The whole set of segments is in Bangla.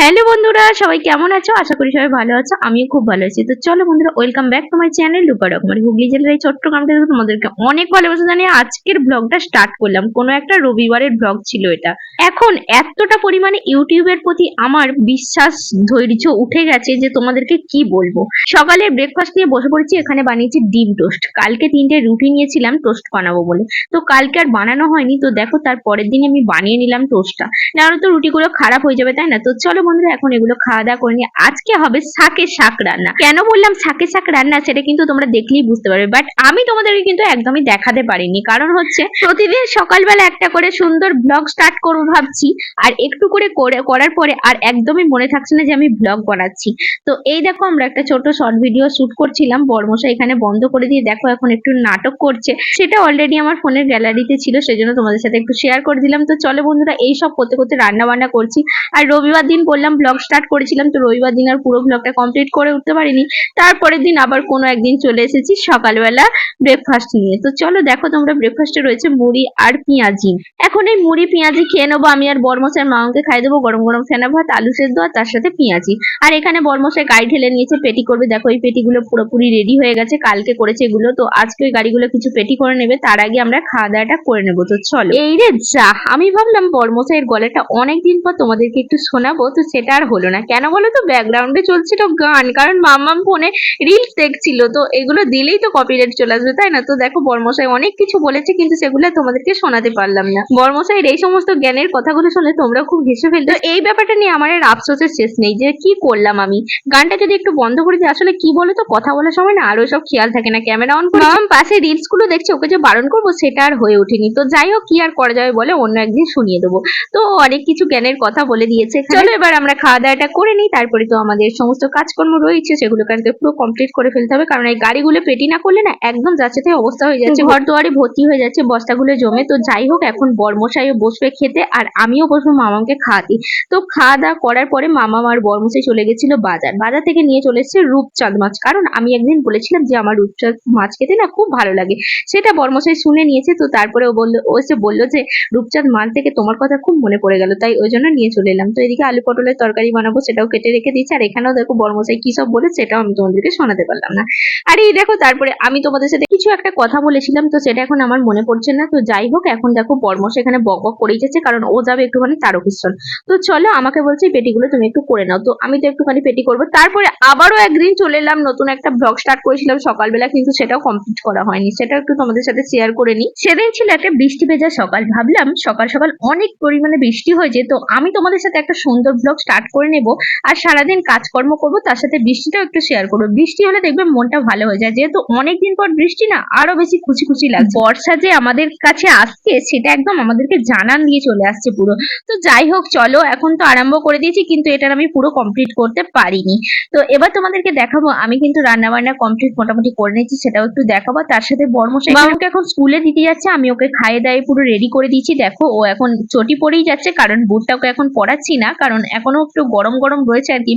হ্যালো বন্ধুরা, সবাই কেমন আছো? আশা করি সবাই ভালো আছো, আমিও খুব ভালো আছি। তো চলো বন্ধুরা welcome back to my channel Rupa Rokomari Hooghly জেলার এই ছোট্ট গ্রামটা তোমাদেরকে অনেক ভালোবাসা জানিয়ে আজকের ব্লগটা স্টার্ট করলাম। কোনো একটা রবিবারের ব্লগ ছিল এটা। এখন এতটা পরিমাণে ইউটিউবের প্রতি আমার বিশ্বাস, ধৈর্য উঠে গেছে যে তোমাদেরকে কি বলব। সকালে ব্রেকফাস্ট নিয়ে বসে পড়েছি, এখানে বানিয়েছি ডিম টোস্ট। কালকে তিনটে রুটি নিয়েছিলাম, টোস্ট বানাবো বলে। তো কালকে আর বানানো হয়নি, তো দেখো তার পরের দিন আমি বানিয়ে নিলাম টোস্টটা। নাহলে তো রুটিগুলো খারাপ হয়ে যাবে, তাই না? তো চলো বন্ধুরা, এখন এগুলো খাওয়া দাওয়া করে নিয়ে আজকে হবে শাকের শাক রান্না। কেন বললাম শাকের শাক রান্না? সেটা কিন্তু তোমরা দেখলেই বুঝতে পারবে। বাট আমি তোমাদেরকে কিন্তু একদমই দেখাতে পারিনি। কারণ হচ্ছে, প্রতিদিন সকালবেলা একটা করে সুন্দর ব্লগ স্টার্ট করব ভাবছি। আর একটু করে করে, করার পরে আর একদমই মনে থাকছে না যে আমি ব্লগ বানাচ্ছি। তো এই দেখো, আমরা একটা ছোট শর্ট ভিডিও শুট করছিলাম। বর্মশা এখানে বন্ধ করে দিয়ে দেখো, এখন একটু নাটক করছে। সেটা অলরেডি আমার ফোনের গ্যালারিতে ছিল, সেজন্য তোমাদের সাথে একটু শেয়ার করে দিলাম। তো চলো বন্ধুরা, এই সব করতে করতে রান্না বান্না করছি। আর রবিবার দিন বললাম ব্লগ স্টার্ট করেছিলাম তো রবিবার দিন আর পুরো ব্লগটা কমপ্লিট করে উঠতে পারিনি। তারপরের দিন আবার কোনো একদিন চলে এসেছি সকালবেলা ব্রেকফাস্ট নিয়ে। তো চলো দেখো তোমরা ব্রেকফাস্টে রয়েছে মুড়ি আর পেঁয়াজি। এখন এই মুড়ি, পেঁয়াজি খেয়ে নেব। আমি আর বর্মশাই মামাকে খাই দেবো গরম গরম ফেনা ভাত, আলু সেদ্ধ আর তার সাথে পেঁয়াজি। আর এখানে বর্মশাই গাড়ি ঢেলে নিয়েছে, পেটি করবে। দেখো এই পেটিগুলো পুরোপুরি রেডি হয়ে গেছে, কালকে করেছে এগুলো। তো আজকে ওই গাড়িগুলো কিছু পেটি করে নেবে, তার আগে আমরা খাওয়া দাওয়াটা করে নেব। তো চলো। এই রে যা, আমি ভাবলাম বর্মশাইয়ের গলাটা অনেকদিন পর তোমাদেরকে একটু শোনাবো। তো সেটা আর হলো না। কেন বলো তো? ব্যাকগ্রাউন্ডে চলছিল গান। কারণ মাম্মাম ফোনে রিলস দেখছিল। তো এগুলো দিলেই তো কপিরাইট চলে আসবে তাই না? তো দেখো বর্মশাই অনেক কিছু বলেছে কিন্তু সেগুলো তোমাদেরকে শোনাতে পারলাম না। বর্মশাইয়ের এই সমস্ত জ্ঞানের কথাগুলো শুনে তোমরা খুব হেসে ফেলতো। এই ব্যাপারটা নিয়ে আমার আর আফসোসের শেষ নেই যে কি করলাম আমি? গানটা যদি একটু বন্ধ করে দিই আসলে কি বলো তো? কথা বলার সময় না আরও সব খেয়াল থাকে না। ক্যামেরা অন করে পাশে রিলসগুলো দেখছে ওকে যে বারণ করব সেটা আর হয়ে ওঠেনি। তো যাই হোক কি আর করা যাবে বলে অন্য একদিন শুনিয়ে দেবো। তো অনেক কিছু জ্ঞানের কথা বলে দিয়েছে। চলো এবার আমরা খাওয়া দাওয়াটা করে নিই তারপরে তো আমাদের সমস্ত কাজকর্ম রয়েছে সেগুলোকে আজকে পুরো কমপ্লিট করে ফেলতে হবে কারণ এই গাড়িগুলো পেটি না করলে না একদম যাচ্ছে তাই অবস্থা হয়ে যাচ্ছে ঘর দুয়ারে ভর্তি হয়ে যাচ্ছে বস্তাগুলো জমে। তো যাই হোক এখন বর্মশাইও বসবে খেতে আর আমিও বসবো মামাকে খাওয়াতে। তো খাওয়া দাওয়া করার পরে মামা আর বর্মশাই চলে গেছিল বাজার। বাজার থেকে নিয়ে চলে এসেছে রূপচাঁদ মাছ। কারণ আমি একদিন বলেছিলাম যে আমার রূপচাঁদ মাছ খেতে না খুব ভালো লাগে। সেটা বর্মশাই শুনে নিয়েছে তো তারপরে ও বলল ও এসে বলল যে রূপচাঁদ মাছ থেকে তোমার কথা খুব মনে পড়ে গেল তাই ওই জন্য নিয়ে চলে এলাম। তো এদিকে আলু পটলের তরকারি বানাবো সেটাও কেটে রেখে দিয়েছি। আর এখানেও দেখো বর্মশাই কি সব বলে সেটাও আমি তোমাদেরকে শোনাতে পারলাম না। আর এই দেখো তারপরে আমি তোমাদের সাথে কিছু একটা কথা বলেছিলাম, তো সেটা এখন আমার মনে পড়ছে না। তো যাই হোক, এখন দেখো বর্মশাই এখানে বক বক করেই যাচ্ছে, কারণ ও যাবে একটুখানি তারকেশ্বর। তো চলো আমাকে বলছে পেটিগুলো তুমি একটু করে নাও। তো আমি তো একটুখানি পেটি করব। তারপরে আবারও একদিন চলে এলাম, নতুন একটা ব্লগ স্টার্ট করেছিলাম সকালবেলা, কিন্তু সেটাও কমপ্লিট করা হয়নি। সেটা একটু তোমাদের সাথে শেয়ার করে নিই। সেদিন ছিল একটা বৃষ্টি ভেজা সকাল। ভাবলাম সকাল সকাল অনেক পরিমাণে বৃষ্টি হয়েছে, তো আমি তোমাদের সাথে একটা সুন্দর ব্লগ স্টার্ট করে নেব। আর সারাদিন কাজকর্ম করব তার সাথে বৃষ্টিটাও একটু শেয়ার করব। বৃষ্টি হলে দেখবে মনটা ভালো হয়ে যায়। যেহেতু অনেকদিন পর বৃষ্টি না আরও বেশি খুশি খুশি লাগছে। বর্ষা যে আমাদের কাছে আসছে সেটা একদম আমাদেরকে জানান দিয়ে চলে আসছে পুরো। তো যাই হোক চলো এখন তো আরম্ভ করে দিয়েছি কিন্তু এটার আমি পুরো কমপ্লিট করতে পারিনি। তো এবার তোমাদেরকে দেখাবো আমি কিন্তু রান্না বান্না কমপ্লিট মোটামুটি করে নিয়েছি সেটাও একটু দেখাবো। তার সাথে বর্মশাই বাবুকে এখন স্কুলে দিতে যাচ্ছে আমি ওকে খাইয়ে দায়ে পুরো রেডি করে দিয়েছি। দেখো ও এখন চটি পরেই যাচ্ছে কারণ বুটটা ওকে এখন পড়াচ্ছি না কারণ এখনও একটু গরম গরম রয়েছে আর কি।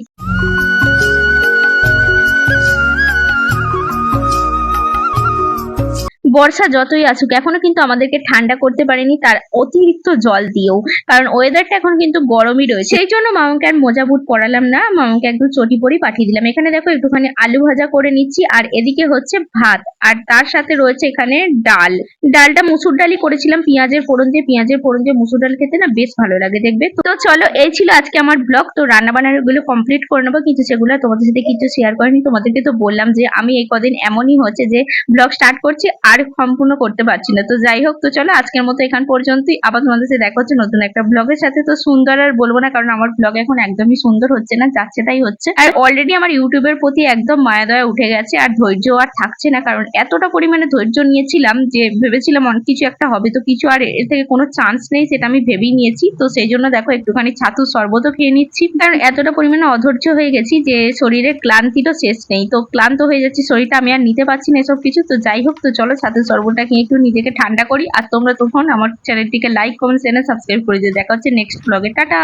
বর্ষা যতই আসুক, এখনও কিন্তু আমাদেরকে ঠান্ডা করতে পারেনি, তার অতিরিক্ত জল দিয়েও। কারণ ওয়েদারটা এখন কিন্তু গরমই রয়েছে। সেই জন্য মামাকে আর মোজা বুট পরালাম না মামাকে একটু চটি পরি পাঠিয়ে দিলাম। এখানে দেখো একটুখানি আলু ভাজা করে নিচ্ছি, আর এদিকে হচ্ছে ভাত, আর তার সাথে রয়েছে এখানে ডাল। ডালটা মুসুর ডালই করেছিলাম, পেঁয়াজের ফোড়ন দিয়ে, পেঁয়াজের ফোড়ন দিয়ে মুসুর ডাল খেতে না বেশ ভালো লাগে, দেখবে? তো চলো, এই ছিল আজকে আমার ব্লগ তো রান্না বান্নারগুলো কমপ্লিট করে নেব কিন্তু সেগুলো তোমাদের সাথে কিছু শেয়ার করিনি। তোমাদেরকে তো বললাম যে, আমি এই কদিন এমনই হচ্ছে যে ব্লগ স্টার্ট করছি, আর সম্পূর্ণ করতে পারছি না। তো যাই হোক, তো চলো আজকের মতো এখান পর্যন্তই। আবার তোমাদের সাথে দেখা হচ্ছে নতুন একটা ব্লগের সাথে। তো সুন্দর আর বলব না, কারণ আমার ব্লগ এখন একদমই সুন্দর হচ্ছে না, যাচ্ছে তাই হচ্ছে। আর অলরেডি আমার ইউটিউবের প্রতি একদম মায়া দয়া উঠে গেছে, আর ধৈর্য আর থাকছে না, কারণ এতটা পরিমাণে ধৈর্য নিয়েছিলাম যে ভেবেছিলাম অনেক কিছু একটা হবে। তো কিছু আর এর থেকে কোনো চান্স নেই, সেটা আমি ভেবেই নিয়েছি। তো সেই জন্য দেখো, একটুখানি ছাতু শরবতও খেয়ে নিচ্ছি। কারণ এতটা পরিমাণে অধৈর্য হয়ে গেছি যে শরীরে ক্লান্তিরও শেষ নেই। তো ক্লান্ত হয়ে যাচ্ছে, শরীরটা আমি আর নিতে পারছি না এসব কিছু। তো যাই হোক, তো চলো শরবতটা খেয়ে একটু নিজেকে ঠান্ডা করি। আর তোমরা তখন আমার চ্যানেলটিকে লাইক কমেন্ট চ্যানেল সাবস্ক্রাইব করে দিও। দেখা হচ্ছে নেক্সট ব্লগে টাটা!